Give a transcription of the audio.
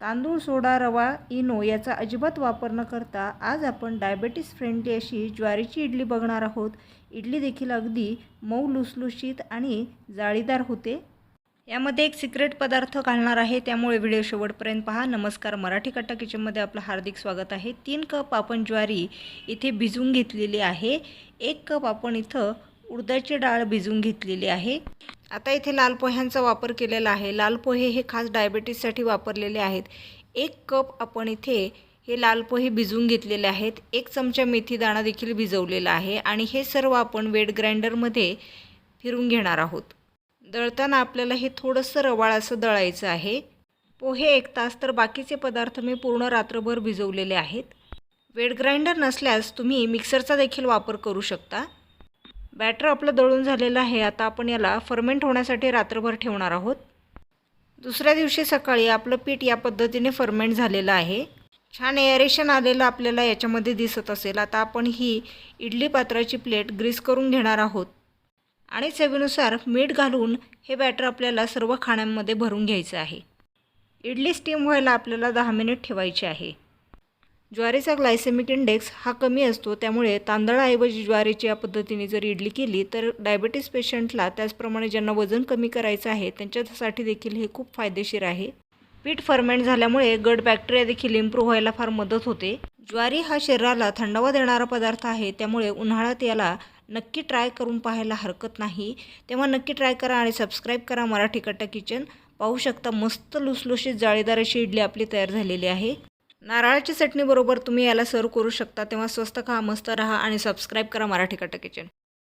तांदूळ सोडा रवा इनो याचा अजिबात वापर न करता आज आपण डायबेटीस फ्रेंडली अशी ज्वारीची इडली बघणार आहोत. इडली देखील अगदी मऊ लुसलुशीत आणि जाळीदार होते. यामध्ये एक सिक्रेट पदार्थ घालणार आहे. त्यामुळे व्हिडिओ शेवटपर्यंत पहा. नमस्कार. मराठी कट्टा किचनमध्ये आपलं हार्दिक स्वागत आहे. तीन कप आपण ज्वारी इथे भिजवून घेतलेली आहे. एक कप आपण इथं उडदाची डाळ भिजवून घेतलेली आहे. आता इथे लाल पोह्यांचा वापर केलेला आहे. लाल पोहे हे खास डायबेटीससाठी वापरलेले आहेत. एक कप आपण इथे हे लाल पोहे भिजवून घेतलेले आहेत. एक चमचा मेथी दाणा देखील भिजवलेला आहे आणि हे सर्व आपण वेट ग्राइंडरमध्ये फिरून घेणार आहोत. दळताना आपल्याला हे थोडंसं रवाळ असं दळायचं आहे. पोहे एक तास तर बाकीचे पदार्थ मी पूर्ण रात्रभर भिजवलेले आहेत. वेट ग्राइंडर नसल्यास तुम्ही मिक्सरचा देखील वापर करू शकता. बॅटर आपलं दळून झालेलं आहे. आता आपण याला फर्मेंट होण्यासाठी रात्रभर ठेवणार आहोत. दुसऱ्या दिवशी सकाळी आपलं पीठ या पद्धतीने फर्मेंट झालेलं आहे. छान एअरेशन आलेलं आपल्याला याच्यामध्ये दिसत असेल. आता आपण ही इडली पात्राची प्लेट ग्रीस करून घेणार आहोत. आणि चवीनुसार मीठ घालून हे बॅटर आपल्याला सर्व खाण्यांमध्ये भरून घ्यायचं आहे. इडली स्टीम व्हायला आपल्याला दहा मिनिट ठेवायचे आहे. ज्वारीचा ग्लायसेमिक इंडेक्स हा कमी असतो त्यामुळे तांदळाऐवजी ज्वारीची या पद्धतीने जर इडली केली तर डायबेटीस पेशंटला त्याचप्रमाणे ज्यांना वजन कमी करायचं आहे त्यांच्यासाठी देखील हे खूप फायदेशीर आहे. पीठ फर्मेंट झाल्यामुळे गट बॅक्टेरिया देखील इम्प्रूव्ह व्हायला फार मदत होते. ज्वारी हा शरीराला थंडावा देणारा पदार्थ आहे त्यामुळे उन्हाळ्यात याला नक्की ट्राय करून पाहायला हरकत नाही. तेव्हा नक्की ट्राय करा आणि सबस्क्राईब करा मराठी कट्टा किचन पाहू शकता मस्त लुसलुशीत जाळीदार अशी इडली आपली तयार झालेली आहे. नारळाची चटणीबरोबर तुम्ही याला सर्व करू शकता. तेव्हा स्वस्त खा मस्त राहा आणि सबस्क्राईब करा मराठी कट्टा किचन